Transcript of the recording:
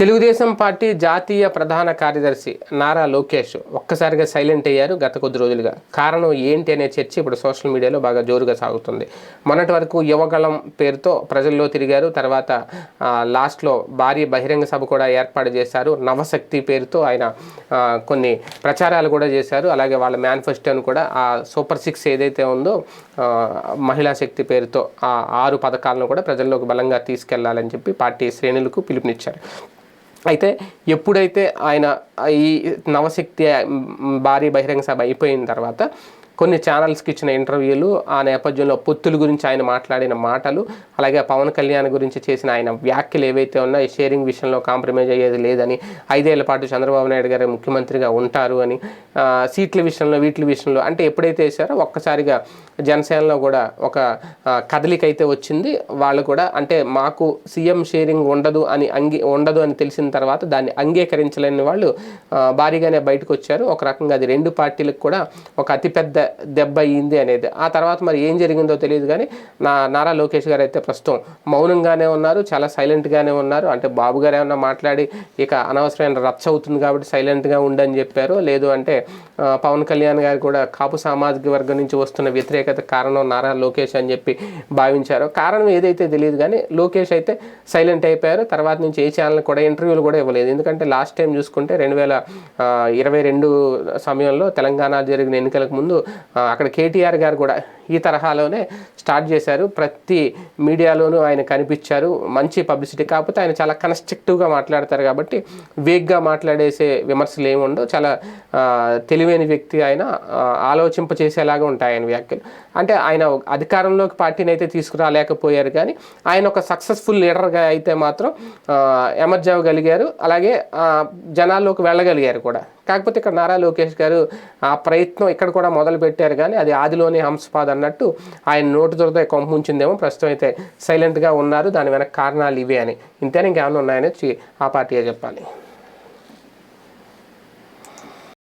Telugu Desam party జాతీయ ప్రధాన కార్యదర్శి నారా లోకేష్ ఒక్కసారిగా సైలెంట్ అయ్యారు గత కొద్ది రోజులుగా. కారణం ఏంటి అనే చర్చ ఇప్పుడు సోషల్ మీడియాలో బాగా జోరుగా సాగుతుంది. మొన్నటి వరకు యువగళం పేరుతో ప్రజల్లో తిరిగారు. తర్వాత లాస్ట్లో భారీ బహిరంగ సభ కూడా ఏర్పాటు చేశారు. నవశక్తి పేరుతో ఆయన కొన్ని ప్రచారాలు కూడా చేశారు. అలాగే వాళ్ళ మేనిఫెస్టోను కూడా ఆ సూపర్ సిక్స్ ఏదైతే ఉందో మహిళా శక్తి పేరుతో ఆ ఆరు పథకాలను కూడా ప్రజల్లోకి బలంగా తీసుకెళ్ళాలని చెప్పి పార్టీ శ్రేణులకు పిలుపునిచ్చారు. అయితే ఎప్పుడైతే ఆయన ఈ నవశక్తి భారీ బహిరంగ సభ అయిపోయిన తర్వాత కొన్ని ఛానల్స్కి ఇచ్చిన ఇంటర్వ్యూలు ఆ నేపథ్యంలో పొత్తుల గురించి ఆయన మాట్లాడిన మాటలు అలాగే పవన్ కళ్యాణ్ గురించి చేసిన ఆయన వ్యాఖ్యలు ఏవైతే ఉన్నాయో షేరింగ్ విషయంలో కాంప్రమైజ్ అయ్యేది లేదని ఐదేళ్ళ పాటు చంద్రబాబు నాయుడు గారు ముఖ్యమంత్రిగా ఉంటారు అని సీట్ల విషయంలో వీటి విషయంలో అంటే ఎప్పుడైతే వేసారో ఒక్కసారిగా జనసేనలో కూడా ఒక కదలిక అయితే వచ్చింది. వాళ్ళు కూడా అంటే మాకు సీఎం షేరింగ్ ఉండదు అని అంగీ ఉండదు అని తెలిసిన తర్వాత దాన్ని అంగీకరించలేని వాళ్ళు భారీగానే బయటకు వచ్చారు. ఒక రకంగా అది రెండు పార్టీలకు కూడా ఒక అతిపెద్ద దెబ్బ అయ్యింది అనేది. ఆ తర్వాత మరి ఏం జరిగిందో తెలియదు కానీ నా నారా లోకేష్ గారు అయితే ప్రస్తుతం మౌనంగానే ఉన్నారు చాలా సైలెంట్గానే ఉన్నారు. అంటే బాబు గారు ఏమన్నా మాట్లాడి ఇక అనవసరమైన రచ్చ అవుతుంది కాబట్టి సైలెంట్గా ఉండని చెప్పారు. లేదు అంటే పవన్ కళ్యాణ్ గారు కూడా కాపు సామాజిక వర్గం నుంచి వస్తున్న వ్యతిరేకత కారణం నారా లోకేష్ అని చెప్పి భావించారు. కారణం ఏదైతే తెలియదు కానీ లోకేష్ అయితే సైలెంట్ అయిపోయారు. తర్వాత నుంచి ఏ ఛానల్ కూడా ఇంటర్వ్యూలు కూడా ఇవ్వలేదు. ఎందుకంటే లాస్ట్ టైం చూసుకుంటే రెండు వేల ఇరవై రెండు సమయంలో తెలంగాణ జరిగిన ఎన్నికలకు ముందు అక్కడ కేటీఆర్ గారు కూడా ఈ తరహాలోనే స్టార్ట్ చేశారు. ప్రతి మీడియాలోనూ ఆయన కనిపించారు. మంచి పబ్లిసిటీ. కాకపోతే ఆయన చాలా కన్స్ట్రక్టివ్గా మాట్లాడతారు కాబట్టి వేగ్గా మాట్లాడేసే విమర్శలు ఏమి ఉండవు చాలా తెలివి తెలివైన వ్యక్తి ఆయన ఆలోచింప చేసేలాగా ఉంటాయి ఆయన వ్యాఖ్యలు. అంటే ఆయన అధికారంలోకి పార్టీని అయితే తీసుకురాలేకపోయారు కానీ ఆయన ఒక సక్సెస్ఫుల్ లీడర్గా అయితే మాత్రం ఎమర్జ్ అవ్వగలిగారు. అలాగే జనాల్లోకి వెళ్ళగలిగారు కూడా. కాకపోతే ఇక్కడ నారా లోకేష్ గారు ఆ ప్రయత్నం ఇక్కడ కూడా మొదలు పెట్టారు కానీ అది ఆదిలోనే హంసపాద్ అన్నట్టు ఆయన నోటు దొరద కొంపుంచిందేమో ప్రస్తుతం అయితే సైలెంట్గా ఉన్నారు. దాని వెనక కారణాలు ఇవే అని. ఇంతేనా? ఇంకేమైనా ఉన్నాయని చి- ఆ పార్టీయే చెప్పాలి.